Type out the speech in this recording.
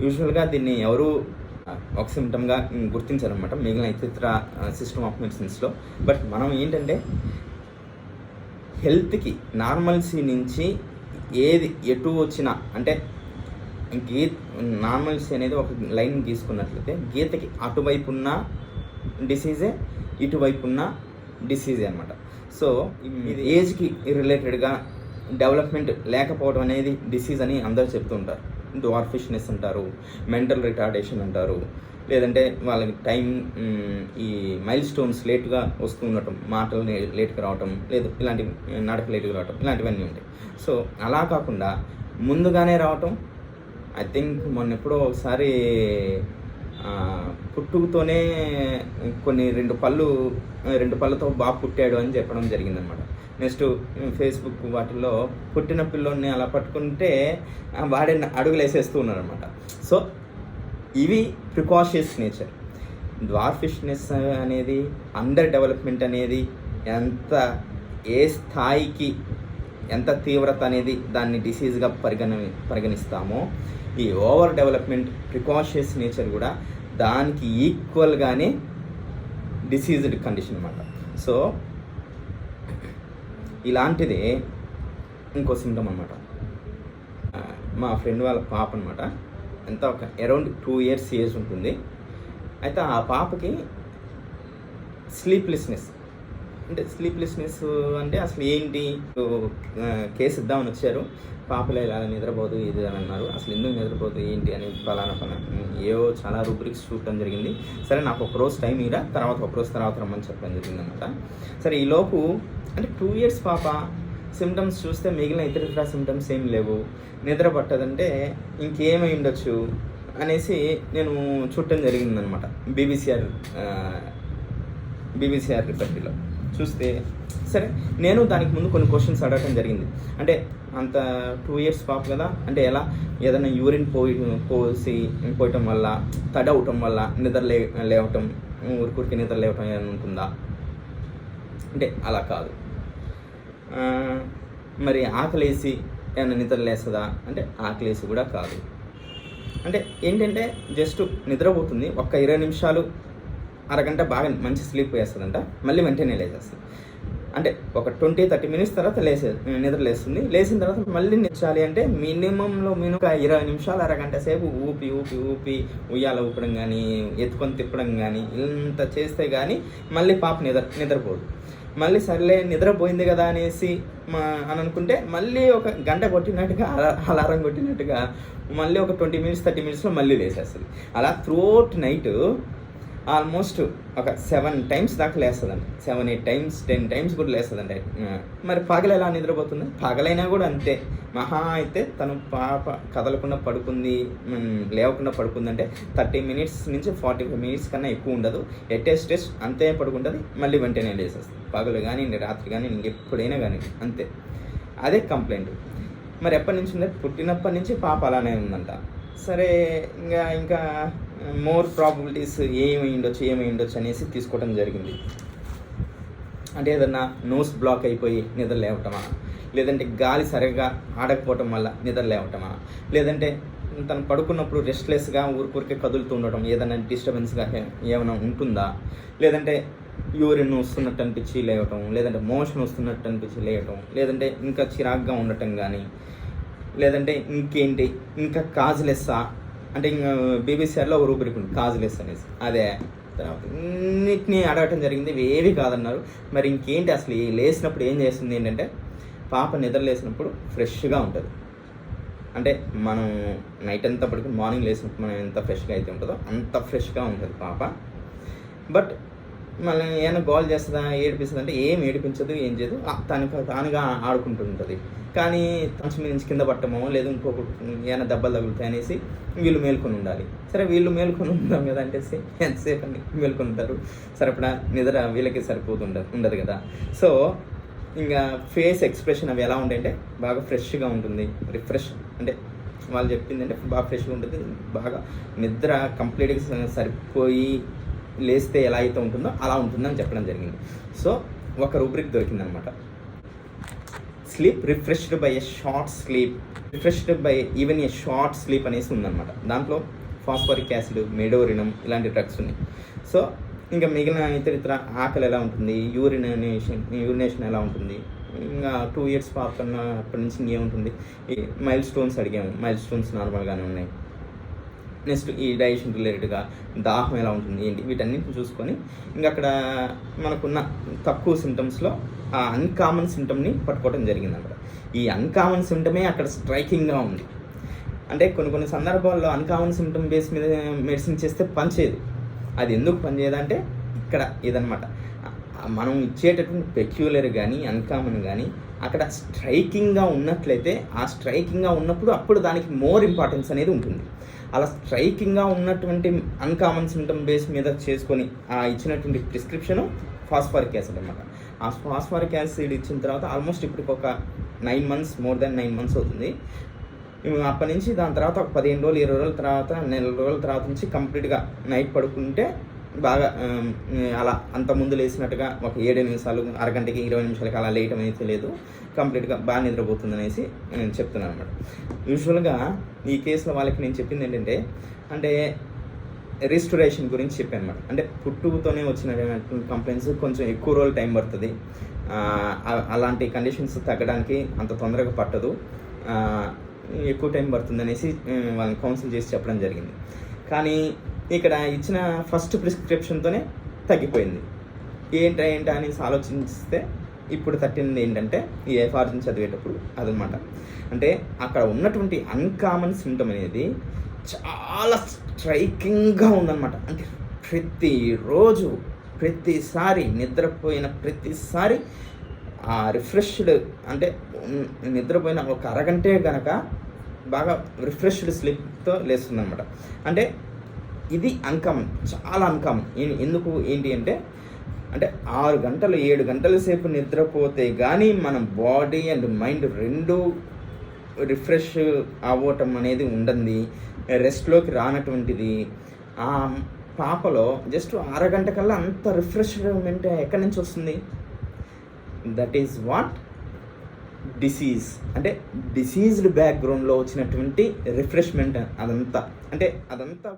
యూజువల్గా దీన్ని ఎవరు ఒక సిమ్టమ్గా గుర్తించారనమాట మిగిలిన ఇతర సిస్టమ్ ఆఫ్ మెడిసిన్స్లో బట్ మనం ఏంటంటే హెల్త్కి నార్మల్సీ నుంచి ఏది ఎటు వచ్చినా అంటే గీ నార్మల్సీ అనేది ఒక లైన్ తీసుకున్నట్లయితే గీతకి అటువైపు ఉన్న డిసీజే ఇటువైపు ఉన్న డిసీజే అనమాట సో ఇది ఏజ్కి రిలేటెడ్గా డెవలప్మెంట్ లేకపోవడం అనేది డిసీజ్ అని అందరూ చెప్తుంటారు డ్వార్ఫిష్నెస్ అంటారు మెంటల్ రిటార్డేషన్ అంటారు లేదంటే వాళ్ళకి టైం ఈ మైల్ స్టోన్స్ లేట్గా వస్తూ ఉండటం మాటలు లేట్గా రావటం లేదు ఇలాంటి నడక లేట్గా రావటం ఇలాంటివన్నీ ఉంటాయి. సో అలా కాకుండా ముందుగానే రావటం ఐ థింక్ మొన్న ఎప్పుడో ఒకసారి పుట్టుకతోనే కొన్ని రెండు పళ్ళు రెండు పళ్ళతో బాగా పుట్టాడు అని చెప్పడం జరిగిందనమాట నెక్స్ట్ ఫేస్బుక్ వాటిల్లో పుట్టిన పిల్లోని అలా పట్టుకుంటే వాడే అడుగులు వేసేస్తూ ఉన్నారనమాట సో ఇవి ప్రికాషియస్ నేచర్. ద్వార్ఫిష్నెస్ అనేది అండర్ డెవలప్మెంట్ అనేది ఎంత ఏ స్థాయికి ఎంత తీవ్రత అనేది దాన్ని డిసీజ్గా పరిగణ పరిగణిస్తామో ఈ ఓవర్ డెవలప్మెంట్ ప్రికాషియస్ నేచర్ కూడా దానికి ఈక్వల్గానే డిసీజ్డ్ కండిషన్ అనమాట సో ఇలాంటిదే ఇంకో సిమ్టమ్ అనమాట మా ఫ్రెండ్ వాళ్ళ పాప అనమాట ఎంత ఒక అరౌండ్ టూ ఇయర్స్ ఏజ్ ఉంటుంది. అయితే ఆ పాపకి స్లీప్లెస్నెస్. అంటే స్లీప్లెస్నెస్ అంటే అసలు ఏంటి? కేసు ఇద్దామని వచ్చారు. పాపలే ఇలా నిద్రపోదు ఇది అని అన్నారు. అసలు ఎందుకు నిద్రపోదు ఏంటి అని ఫలానా ఫలానా ఏవో చాలా రూబ్రిక్స్ చూడటం జరిగింది. సరే నాకు ఒక రోజు టైం ఇరా తర్వాత ఒక రోజు తర్వాత రమ్మని చెప్పడం జరిగింది అనమాట సరే ఈలోపు అంటే టూ ఇయర్స్ పాప సిమ్టమ్స్ చూస్తే మిగిలిన ఇతర ఇతర సిమ్టమ్స్ ఏం లేవు. నిద్ర పట్టదంటే ఇంకేమై ఉండొచ్చు అనేసి నేను చూడటం జరిగిందనమాట. బీబీసీఆర్ బీబీసీఆర్ రిపర్టీలో చూస్తే సరే నేను దానికి ముందు కొన్ని క్వశ్చన్స్ అడగటం జరిగింది. అంటే అంత టూ ఇయర్స్ పాప కదా అంటే ఎలా? ఏదైనా యూరిన్ పోయి పోసి పోయటం వల్ల తడ అవటం వల్ల నిద్ర లే లేవటం ఊరికూరికి నిద్ర లేవటం ఏమైనా ఉంటుందా? అంటే అలా కాదు. మరి ఆకలేసి ఏమైనా నిద్ర లేస్తుందా అంటే ఆకలేసి కూడా కాదు. అంటే ఏంటంటే జస్ట్ నిద్రపోతుంది ఒక్క ఇరవై నిమిషాలు అరగంట బాగా మంచి స్లీప్ వేస్తుందంట మళ్ళీ వెంటనే లేచేస్తుంది అంటే ఒక ట్వంటీ థర్టీ మినిట్స్ తర్వాత లేసే నిద్ర లేస్తుంది లేచిన తర్వాత మళ్ళీ నిచ్చాలి అంటే మినిమంలో మినిమం ఒక ఇరవై నిమిషాలు అరగంట సేపు ఊపి ఊపి ఊపి ఉయ్యాల ఊపడం కానీ ఎత్తుకొని తిప్పడం కానీ ఇంత చేస్తే కానీ మళ్ళీ పాప నిద్ర నిద్రపోదు. మళ్ళీ సర్లే నిద్రపోయింది కదా అనేసి మా అని అనుకుంటే మళ్ళీ ఒక గంట కొట్టినట్టుగా అలారం కొట్టినట్టుగా మళ్ళీ ఒక ట్వంటీ మినిట్స్ థర్టీ మినిట్స్లో మళ్ళీ లేసేస్తుంది. అలా త్రూఅవుట్ నైట్ ఆల్మోస్ట్ ఒక సెవెన్ టైమ్స్ దాకా లేస్తుందండి. Seven eight times ten times కూడా లేస్తుందండి. మరి పగలు ఎలా నిద్రపోతుంది? పగలైనా కూడా అంతే. మహా అయితే తను పాప కదలకుండా పడుకుంది లేవకుండా పడుకుందంటే థర్టీ మినిట్స్ నుంచి ఫార్టీ ఫైవ్ మినిట్స్ కన్నా ఎక్కువ ఉండదు. ఎట్టేస్టేస్ అంతే పడుకుంటుంది మళ్ళీ వెంటనే లేసేస్తుంది. పగలు కానీ రాత్రి కానీ ఎప్పుడైనా కానీ అంతే. అదే కంప్లైంట్. మరి ఎప్పటి నుంచి ఉందంటే పుట్టినప్పటి నుంచి పాప అలానే ఉందంట. సరే ఇంకా ఇంకా మోర్ ప్రాబిలిటీస్ ఏమి ఉండొచ్చు ఏమి ఉండొచ్చు అనేసి తీసుకోవడం జరిగింది. అంటే ఏదన్నా నోస్ బ్లాక్ అయిపోయి నిద్ర లేవటమా? లేదంటే గాలి సరిగ్గా ఆడకపోవటం వల్ల నిద్ర లేవటమా? లేదంటే తను పడుకున్నప్పుడు రెస్ట్లెస్గా ఊరికూరికే కదులుతూ ఉండటం ఏదైనా డిస్టర్బెన్స్గా ఏమైనా ఉంటుందా? లేదంటే యూరిన్ వస్తున్నట్టు అనిపించి లేవటం లేదంటే మోషన్ వస్తున్నట్టు అనిపించి లేవటం లేదంటే ఇంకా చిరాగ్గా ఉండటం కానీ లేదంటే ఇంకేంటి? ఇంకా కాజులెస్సా? అంటే ఇంకా బీబీసీఆర్లో ఒక రూపరికి ఉంది కాజులెస్ అనేసి. అదే. తర్వాత ఇన్నిటిని అడగటం జరిగింది ఏవి కాదన్నారు. మరి ఇంకేంటి అసలు లేసినప్పుడు లేచినప్పుడు ఏం చేస్తుంది ఏంటంటే పాప నిద్ర లేచినప్పుడు ఫ్రెష్గా ఉంటుంది. అంటే మనం నైట్ అంతా పడుకుని మార్నింగ్ లేచినప్పుడు మనం ఎంత ఫ్రెష్గా అయితే ఉంటుందో అంత ఫ్రెష్గా ఉంటుంది పాప. బట్ మళ్ళీ ఏమైనా గోల్ చేస్తుందా ఏడిపిస్తుంది అంటే ఏం ఏడిపించదు ఏం చేయదు. తనకు తానుగా ఆడుకుంటుంటుంది. కానీ తనసు మీద నుంచి కింద పట్టమో లేదు ఇంకొక ఏమైనా దెబ్బలు తగులుతాయి అనేసి వీళ్ళు మేల్కొని ఉండాలి. సరే వీళ్ళు మేల్కొని ఉందాం కదా అంటేసి ఎంతసేపు అని మేల్కొని ఉంటారు. సరిపడా నిద్ర వీళ్ళకి సరిపోతుండదు ఉండదు కదా. సో ఇంకా ఫేస్ ఎక్స్ప్రెషన్ అవి ఎలా ఉంటాయంటే బాగా ఫ్రెష్గా ఉంటుంది. రిఫ్రెష్ అంటే వాళ్ళు చెప్పింది అంటే బాగా ఫ్రెష్గా ఉంటుంది. బాగా నిద్ర కంప్లీట్గా సరిపోయి లేస్తే ఎలా అయితే ఉంటుందో అలా ఉంటుందని చెప్పడం జరిగింది. సో ఒక rubric దొరికిందనమాట. Sleep refreshed by a short sleep. Refreshed by even a short sleep అనేసి ఉందన్నమాట దాంట్లో ఫాస్ఫరిక్ యాసిడ్ మెడోరినం ఇలాంటి డ్రగ్స్ ఉన్నాయి. సో ఇంకా మిగిలిన ఇతర ఇతర ఆకలి ఎలా ఉంటుంది? యూరినేషన్ యూరినేషన్ ఎలా ఉంటుంది? ఇంకా టూ ఇయర్స్ పాపన్న అప్పటి నుంచి ఇంకేముంటుంది? ఈ మైల్ స్టోన్స్ అడిగాము. మైల్ స్టోన్స్ నార్మల్గానే ఉన్నాయి. నెక్స్ట్ ఈ డైజెషన్ రిలేటెడ్గా దాహం ఎలా ఉంటుంది ఏంటి వీటన్నిటిని చూసుకొని ఇంకా అక్కడ మనకున్న తక్కువ సిమ్టమ్స్లో ఆ అన్కామన్ సిమ్టమ్ని పట్టుకోవడం జరిగింది అక్కడ ఈ అన్కామన్ సిమ్టమే అక్కడ స్ట్రైకింగ్గా ఉంది. అంటే కొన్ని కొన్ని సందర్భాల్లో అన్కామన్ సిమ్టమ్ బేస్ మీద మెడిసిన్ చేస్తే పనిచేయదు అది ఎందుకు పనిచేయదంటే ఇక్కడ ఇదనమాట. మనం ఇచ్చేటటువంటి పెక్యులర్ కానీ అన్కామన్ కానీ అక్కడ స్ట్రైకింగ్గా ఉన్నట్లయితే ఆ స్ట్రైకింగ్గా ఉన్నప్పుడు అప్పుడు దానికి మోర్ ఇంపార్టెన్స్ అనేది ఉంటుంది. అలా స్ట్రైకింగ్గా ఉన్నటువంటి అన్కామన్ సిమ్టమ్ బేస్ మీద చేసుకొని ఆ ఇచ్చినటువంటి ప్రిస్క్రిప్షను ఫాస్ఫారిక్ యాసిడ్ అనమాట ఆ ఫాస్ఫారిక్ యాసిడ్ ఇచ్చిన తర్వాత ఆల్మోస్ట్ ఇప్పటికి ఒక nine months more than nine months అవుతుంది. అప్పటి నుంచి దాని తర్వాత ఒక పదిహేను రోజులు ఇరవై రోజుల తర్వాత నెల రోజుల తర్వాత నుంచి కంప్లీట్గా నైట్ పడుకుంటే బాగా అలా అంత ముందు లేచినట్టుగా ఒక ఏడు నిమిషాలు అరగంటకి ఇరవై నిమిషాలకి అలా లేయటం అయితే లేదు కంప్లీట్గా బాగా నిద్రపోతుంది అనేసి నేను చెప్తున్నాను అనమాట యూజువల్గా ఈ కేసులో వాళ్ళకి నేను చెప్పింది ఏంటంటే అంటే రిస్టరేషన్ గురించి చెప్పాను అనమాట అంటే పుట్టుకతోనే వచ్చిన కంప్లైంట్స్ కొంచెం ఎక్కువ రోజులు టైం పడుతుంది. అలాంటి కండిషన్స్ తగ్గడానికి అంత తొందరగా పట్టదు. ఎక్కువ టైం పడుతుంది అనేసి వాళ్ళని కౌన్సిల్ చేసి చెప్పడం జరిగింది. కానీ ఇక్కడ ఇచ్చిన ఫస్ట్ ప్రిస్క్రిప్షన్తోనే తగ్గిపోయింది. ఏంట ఏంటా అనేసి ఆలోచిస్తే ఇప్పుడు తట్టింది ఏంటంటే ఈ ఎఫ్ఆర్జీని చదివేటప్పుడు అదనమాట. అంటే అక్కడ ఉన్నటువంటి అన్కామన్ సిమ్టమ్ అనేది చాలా స్ట్రైకింగ్గా ఉందన్నమాట అంటే ప్రతిరోజు ప్రతిసారి నిద్రపోయిన ప్రతిసారి ఆ రిఫ్రెష్డ్ అంటే నిద్రపోయిన ఒక అరగంటే కనుక బాగా రిఫ్రెష్డ్ తో లేస్తుంది అనమాట అంటే ఇది అన్కామన్ చాలా అన్కామన్ ఎందుకు ఏంటి అంటే అంటే ఆరు గంటలు ఏడు గంటల సేపు నిద్రపోతే కానీ మన బాడీ అండ్ మైండ్ రెండు రిఫ్రెష్ అవ్వటం అనేది ఉండండి రెస్ట్లోకి రానటువంటిది. ఆ పాపలో జస్ట్ అరగంట కల్లా అంత రిఫ్రెష్మెంట్ ఎక్కడి నుంచి వస్తుంది? దట్ ఈస్ వాట్ డిసీజ్ అంటే డిసీజ్డ్ బ్యాక్గ్రౌండ్లో వచ్చినటువంటి రిఫ్రెష్మెంట్ అదంతా. అంటే అదంతా